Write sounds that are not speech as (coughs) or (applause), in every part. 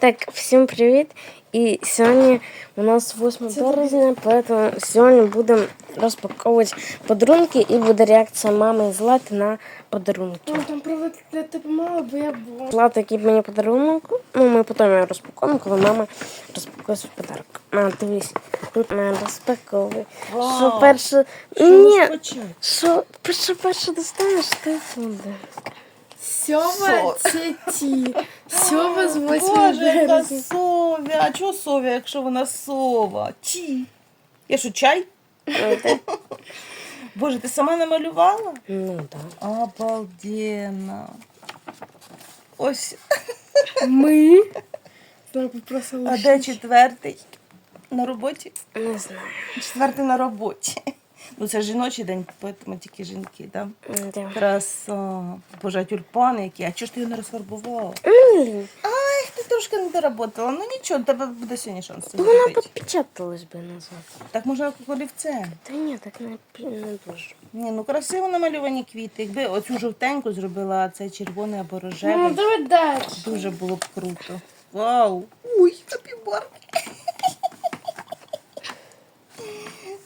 Так, всім привіт! І сьогодні у нас 8 березня, поэтому сьогодні будемо розпаковувати подарунки і буде реакція мами Злати на подарунки. Мам, там провод для тебе мало, бо я була. Злата, який мені подарунок, ну ми потім його розпакуємо, коли мама розпакує свій подарунок. А, дивись, тут не розпаковуй. Що перше... Ні, що перше достанеш, ти буде. Сьова це ті. (laughs) Сьова з 8 Боже, яка березня. совя. А чого совя, якщо вона сова? Ті. Я що, чай? (laughs) Боже, ти сама намалювала? Ну так. Обалденно. Ось, Ми. (laughs) Вона попросила. а де четвертий? На роботі? Не знаю. Четвертий на роботі. Ну, це жіночий день, тому тільки жінки, так? Да. Краса. Боже, тюльпани які. А чого ж ти його не розфарбувала? Ай, ти трошки не доработала. Ну нічого, у тебе буде сьогодні шанс це Вона зробити. підпечаталась би назад. Так можна олівцем. Та ні, так не, не дуже. Ні, ну красиво намальовані квіти. Якби оцю жовтеньку зробила, а це червоний або Ну, давай далі. дуже було б круто. Вау! Ой, капібара.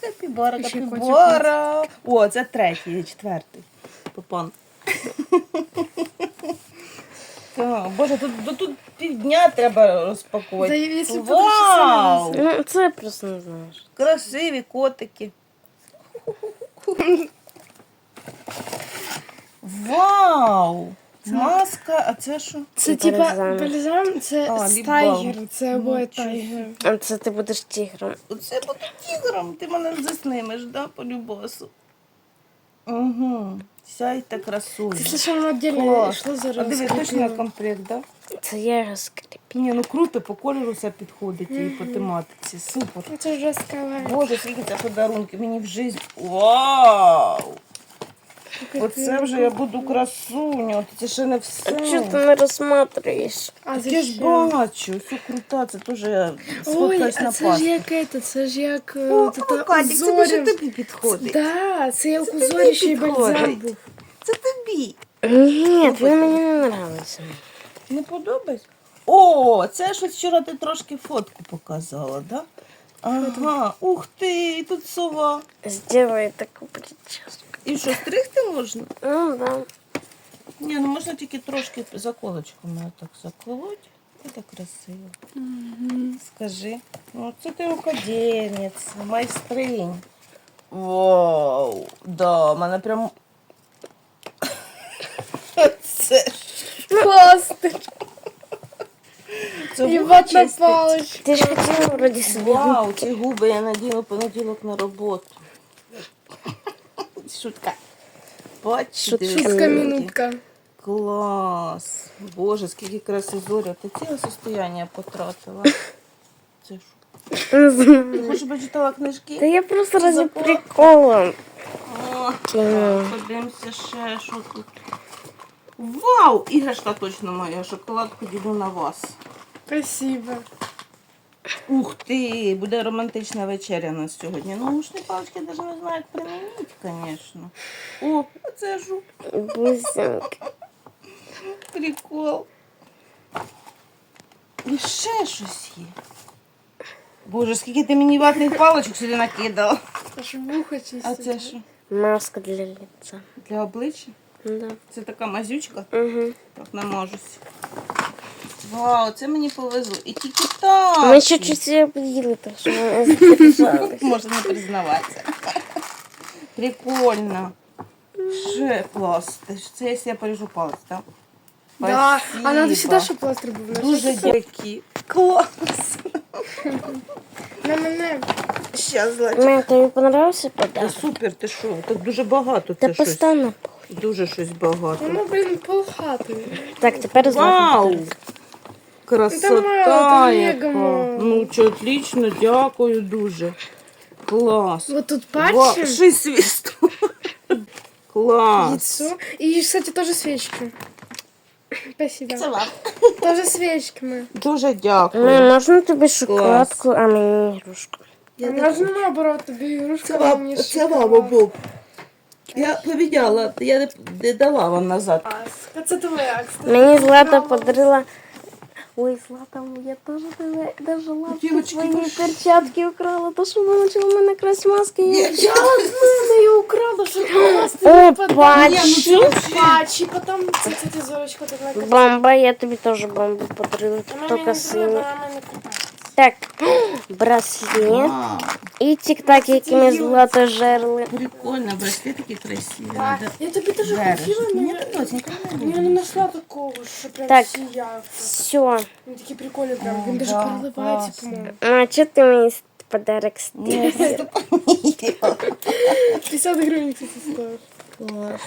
Капібара, Ще котик капібара. О, це третій, четвертий. Попан. (laughs) Так, Боже, тут, тут, тут півдня треба розпакувати. Вау! Ну, це просто не знаю. що. Красиві котики. (laughs) Вау! Маска, а це що? Це типа бальзам. бальзам, це А, з ліп-балм. тайгер, це обоє тайгер. А це ти будеш тігром. Оце буде тігром, ти мене заснимеш, да, по любосу. Угу. Сяйте красуня. Це все одно віддільно Клас. йшло А зараз. диви, точно комплект, да? Це я його. Ні, ну круто, по кольору все підходить і по тематиці. Супер. Це вже скала. Боже, скільки це подарунки мені в житті. Вау! Оце вже я буду красуню. Це ще не все. А чого ти не розсматриваєш? А Так я ж бачу, все крута, це теж я Ой, сфоткаюсь а на це ж як это, це ж як е, О, от это Катік, це більше тобі підходить. Да, це як тобі узоріще бальзам був. Це тобі. Ні, він мені не подобається. Не подобається? О, це ж вчора ти трошки фотку показала, да? Ага, ух ти, тут сова. Сделай таку прическу. І що, стригти можна? Ну, да. Ні, ну можна тільки трошки заколочками так заколоть. Так красиво. Скажи. Ну, це ти рукодільниця, майстринь. Вау, да, в мене прям. Це (laughs) ж це І губи ватна чистить. паличка. Ти ж хотіла вроді собі. Вау, ці губи я надіну в понеділок на роботу. Шутка. Бачите? Шутка. Шутка минутка. Клас. Боже, скільки краси зоря. Ти ціле состояння потратила. Це знаю. Ти хочеш щоб я читала книжки? Та я просто закон. прикола. О, кину. Подивимося ще, що тут. Вау! Іграшка точно моя. Шоколадку ділю на вас. Спасибо. Ух ти! Буде романтична вечеря на сьогодні. Ну, мушні палички навіть не знаю, як примінити, звісно. О, це жук. Бусинка. Прикол. І ще щось є. Боже, скільки ти мені ватних паличок сюди накидала. Аж вуха чистить. А це що? Маска для лица. Для обличчя? Да. Це така мазючка. Угу. Так, намажусь. Вау, це мені повезло. І тільки так. Ми ще чуть її об'їли, так що ми. (laughs) Можна не признаватися. Прикольно. Ще клас. Це якщо я поріжу палець, так? Да, а надо всегда, щоб пластир був. Дуже щось. дякі. Клас. На мене. Щас, Златя. Мам, тобі понравився Та подарунок? супер, ти що? Так дуже багато Та це щось. постав на. Дуже щось багато. Воно, блін, полхати. Так, тепер. Вау! Красота яка. Ну, чи отлично, дякую дуже. Клас. Вот тут Ва- патчем, Шість свісток. Клас. яйцо. И, кстати, тоже свечки. Спасибо. Це вам. Тоже свечками. Дуже дякую. Мам, можна тобі шоколадку, а мені ігрушку? А можна наоборот, тобі ігрушка, а мені шоколад. був. Я поміняла, я не, не дала вам назад. А це твоя, кстати. Мені Злата подарила Ой, Злата, я теж дожила даже лапки Дівочки, перчатки украла. То що вона почала мене красть маски. Я... Я от мене її украла, що ти у нас О, ну пачі. пачі, потім це ти зорочка. Бомба, я тобі теж бомбу подарила. Тільки синю. Так, (gasps) браслет. І тік-так, які ми злато жерли. прикольно, браслетики красиві. А, Надо я тобі теж хотіла, Ні, але не я не знайшла такого, що прям Так. сіяв. Все. Він такий прикольний прям, він даже да, переливається, класно. по-моєму. А що ти мені подарок стив? 50 гривень, кстати, стоїть. клас.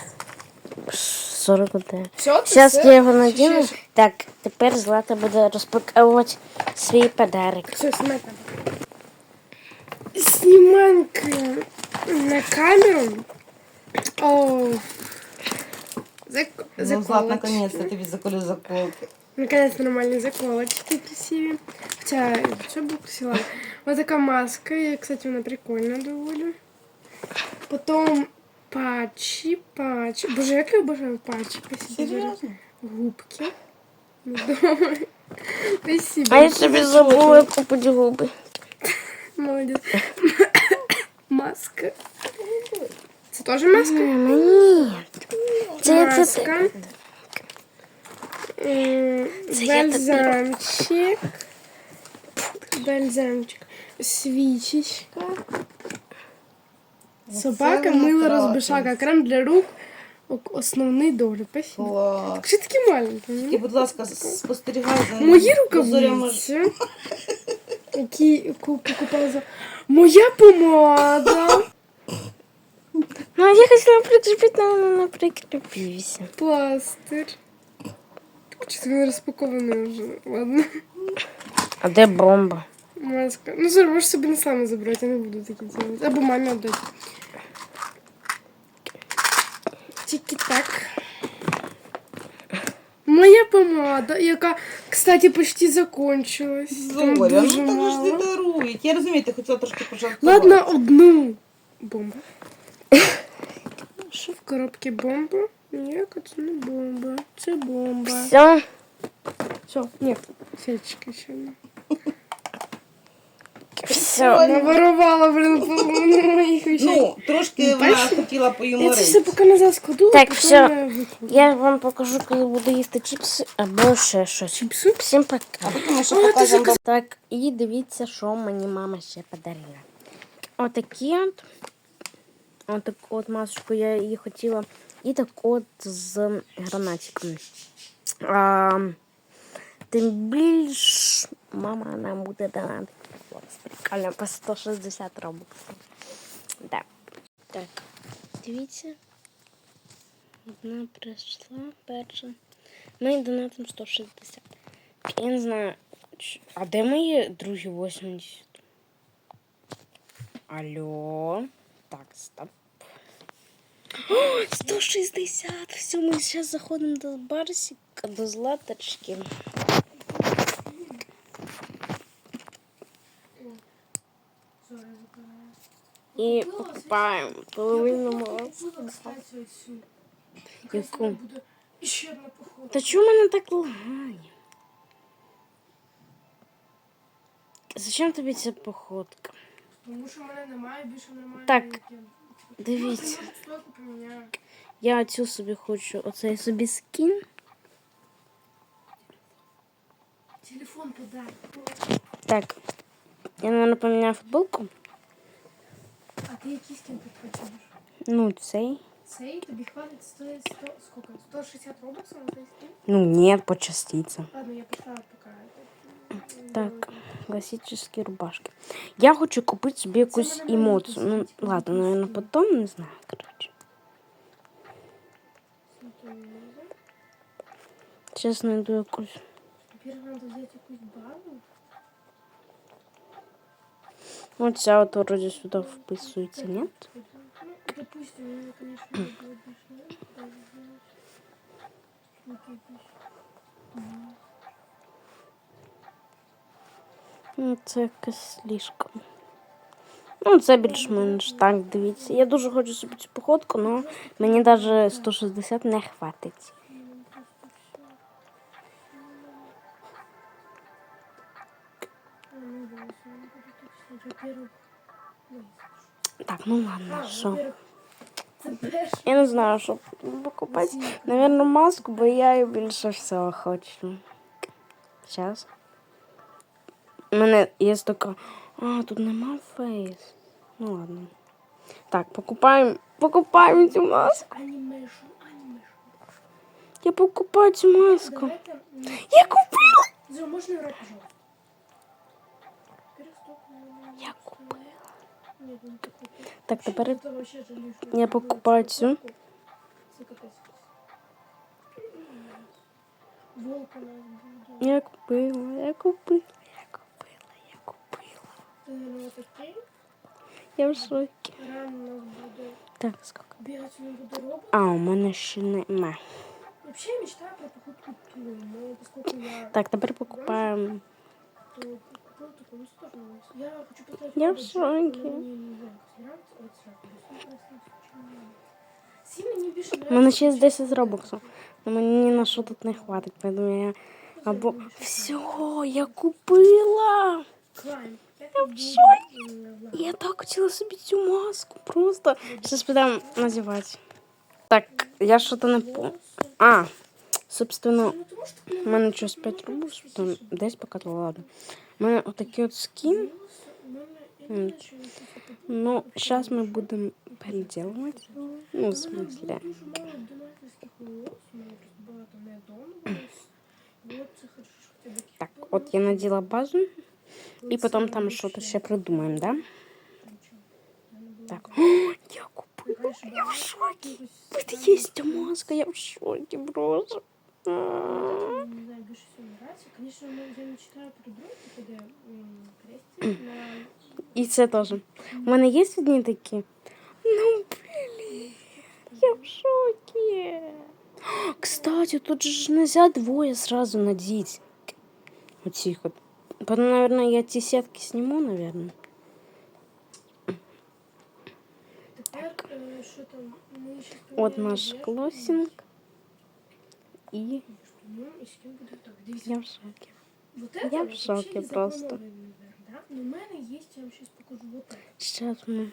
41. Все, це Зараз все? я його надіну. Ще- Так, тепер Злата буде розпаковувати свій подарок. Все, надо Снимаем к- на камеру. О, зак... Ну, Злат, заколочки. наконец-то тобі заколю заколки. Наконец нормальные заколочки красивые. Хотя, что бы красиво. Вот такая маска. И, кстати, она прикольная довольно. Потом патчи, патчи. Боже, як я обожаю патчи. Спасибо. Серйозно? Губки. Ну, (laughs) дома. Спасибо. А я собі забула купити губи. Молодец. (coughs) Маска. Це теж маска? Мама, ні. Це, це, це. Маска. М, я так Бальзамчик. Бальзамчик. Свічечка. Собака, Ну, це мило вона розбишака, крем для рук. О- Основний догляд. Спасибо. Клас. Що такі маленькі? І, будь ласка, спостерігай за Мої зорями. рукавиці, (laughs) які ку- покупала за... Моя помада. Ну, я хотіла прикріпити, але не прикріпився. Пластир. Чи він розпакований вже? Ладно. А де бомба? Маска. Ну, Зор, можеш собі не саме забрати, я не буду такі делать. Або мамі віддати. Тільки так. Моя помада, яка, кстати, почти закончилась. Там Зоря, дуже ну так ж мало. не дарують. Я розумію, ти хотіла трошки пожартувати. Ладно, одну. Бомба. Що в коробці бомба? Ніяка це не бомба. Це бомба. Все. Все, ні, свічка ще не. Все. Наворувала, блин, по (laughs) моїх. Ну, трошки вона бачиш? хотіла Я це все поюморити. поки назад складу, Так, потім всё. я. Я вам покажу, коли буду їсти чіпси або ще щось. Чіпси? Всім пока. А потім ми ще покажемо. Так, і дивіться, що мені мама ще подарила. Отакі от. Отаку от масочку я її хотіла. І таку от з гранатиком. А, тим більш мама нам буде донатити. Прикольно, по 160 робоксів. Да. Так, дивіться. Одна прийшла перша. Ми донатимо 160. Я не знаю. А де мої другі 80? Алло. Так, стоп. О, 160! Все, ми зараз заходимо до барсика, до златочки. І покупаємо половину молока. Яку? Та чому мене так лагає? Зачем тобі ця походка? Тому що в мене немає більше нормальної. Так. Дивіться, я цю собі хочу, оцей собі скін. Телефон подай. Так, я, мабуть, поміняю футболку. А ти який скін підхочеш? Ну, цей. Цей тобі хватить стоїть 100, сколько? 160 робоксов на цей скін? Ну, ні, по частиці. Ладно, я пошла пока. это, Так, классические рубашки. Я хочу купити собі якусь мене емоцію. Ну, маленькі, ладно, наверное, потім, не знаю, коротше. Зараз знайду якусь. Теперь надо взять якусь базу. Не буду больше, да, даже знать. Штуки здесь. Ну, це якась слишком. Ну, це більш-менш так, дивіться. Я дуже хочу собі цю походку, але мені навіть 160 не хватить. ну ладно, а, що? во-первых, це перше. Я не знаю, що покупати. Наверно, маску, бо я її більше всього хочу. Зараз. У мене є така. А, тут нема фейс. Ну ладно. Так, покупаємо. Покупаємо цю маску. Анімейшн, анімейшн. Я покупаю цю маску. Давайте, м, Я купила! Зо, можно играть, пожалуйста? Перестук, наверное, Я что- купила. Так, тепер что я покупаю цю. Я купила, я купила, я купила, я купила. Я в шокі. Так, скільки? А, у мене ще нема. Вообще мечтаю про покупку поскольку я Так, тепер покупаємо. Ну. Я в мені більше У мене ще є 10 робоксів. Но мені ні на що тут не хватить, поэтому я... Або... Все, я купила! Я в м, Я так хотіла собі цю маску. Просто. Зараз підемо надівати. Так, я що-то не по... А, собственно, Ну, у мене щось 5 рублів, там десь покатало, ладно. У мене отакий от скін. у мене- я не знаю, що я щось купила. Ну, зараз ми будемо переділувати. Ну, в смысле. Дуже мало донательських волос, у мене просто багато не дон волос. Вот це хочу хоча б Так, от я наділа базу, і потім там щось ще придумаємо, да? Так. О, я купила. Я в шокі. Тут є ця маска, я в шокі просто. А. Не знаю, більше всього нравится. Конечно, ну, я не читаю про дроти, коли м, крестик на... І це теж. У мене є одні такі. Ну, блін. Я в шокі. Кстати, тут же ж нельзя двоє сразу надеть. Оцих от. Потом, наверное, я ці сетки сниму, наверное. Тепер, е, що там, ми ще От наш клосинг. І Ну, і з ким буде так, дивіться. я в шокі. Вот Я это в вообще шоке не просто. запланованный наверх, да? Но у мене есть, я вам сейчас покажу вот это. Сейчас ми.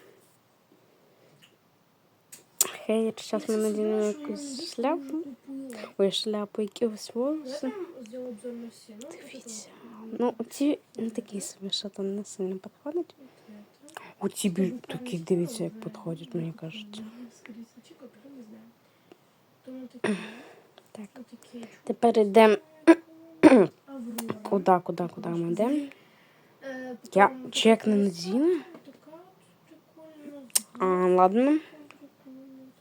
Хей, зараз ми Я надінемо сомневаюсь, что якусь я надеюсь, шляпу. я уже купила. Ой, шляпу, якісь Я волоси. там сделала обзор на все. Ну, вот это Дивіться. вот. Ну, ці не такі собі, що там не сильно підходять. Вот это. Оці Скажу, біль такі, правильно дивіться, як сделала, підходять, да. мені кажеться. Ну, скорее Тепер йдемо. Аврора. Куди, куди, куди ми йдемо? Э, Я потом чек не такая надіну. Такая вот прикольная. А, ладно.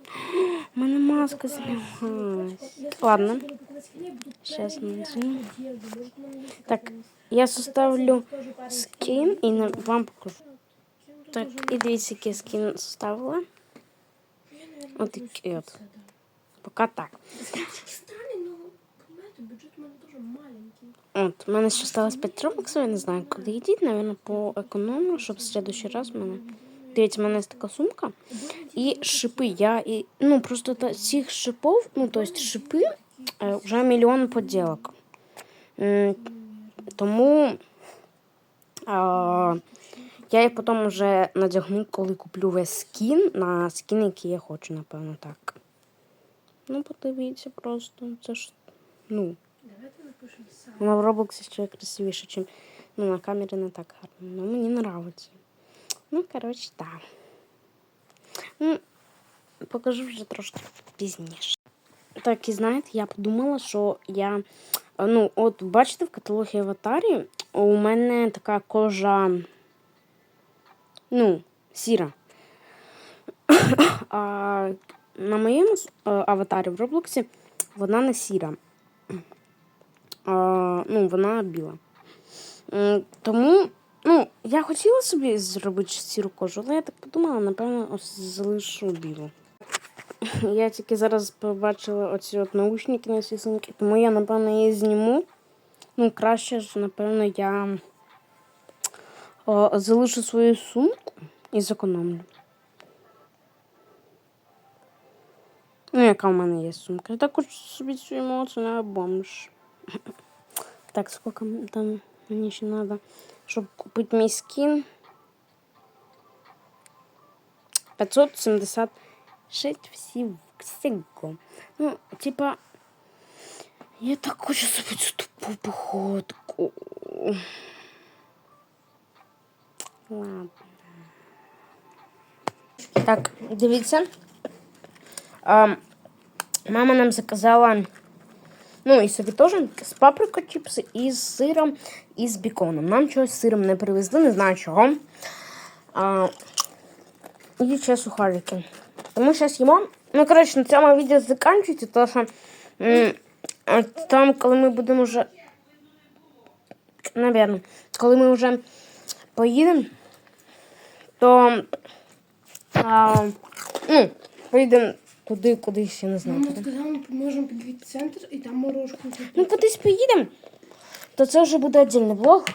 Прикольная. У мене маска Такая знялась. Я Ладно. сейчас буду покупать скины, буду Щас проверять надену. одежду. Может, у меня есть Так, какая-нибудь. Я Вот составлю такая тоже парень скін і на- вам покажу. Кем тут Так, тоже і дивіться, який скін составила. Я, наверное, Вот возьму такие вот. спицы, да. Поки так. От, у мене ще осталось 5 робоксів, я не знаю, куди йдіть, напевно, по економію, щоб в следующий раз в мене. Дивіться, в мене є така сумка. І шипи. Я і, ну, просто та, цих шипов, ну, то есть шипи, е, вже мільйон поділок. М, Тому а, я їх потім вже надягну, коли куплю весь скін на скін, який я хочу, напевно, так. Ну, подивіться просто. Це ж, ну. Вона в Роблоксі ще красивіше, ніж ну, на камері не так гарно. Ну, мені подобається. Ну, коротше, так. Ну, покажу вже трошки пізніше. Так, і знаєте, я подумала, що я. Ну, от бачите, в каталогі аватарі у мене така кожа. Ну, сіра. (coughs) А на моєму е, аватарі в Роблоксі вона не сіра ну, вона біла. Тому, ну, я хотіла собі зробити сіру кожу, але я так подумала, напевно, ось залишу білу. (laughs) Я тільки зараз побачила оці от наушники на ці сумки, тому я, напевно, її зніму. Ну, краще ж, напевно, я о, залишу свою сумку і зекономлю. Ну, яка в мене є сумка? Я так хочу собі цю емоцію на бомж. Так, сколько там Мені ще треба, щоб купити мій скін. 576 всі- всього. Ну, типа, я так хочу собі цю тупу походку. Ладно. Так, дивіться. А, мама нам заказала, ну і собі теж, з паприка чіпси, і з сиром, і з біконом. Нам чогось з сиром не привезли, не знаю чого. А, і ще сухарики. Тому зараз їмо. Ну, коротше, на цьому відео закінчується, тому що там, коли ми будемо вже. Навірно, коли ми вже поїдемо, то а, ну, поїдемо туди, кудись, я не знаю. Мама Куди. сказала, ми можемо підвійти в центр і там морожку купити. Ну, кудись поїдемо, то це вже буде віддільний влог.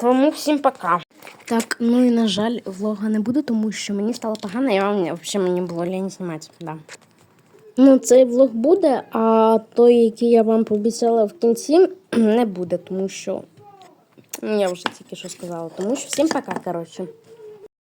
Тому всім пока. Так, ну і на жаль, влога не буде, тому що мені стало погано, і вам взагалі мені було лень знімати. Да. Ну, цей влог буде, а той, який я вам пообіцяла в кінці, (clears throat) не буде, тому що. Ну, я вже тільки що сказала. Тому що всім пока, коротше.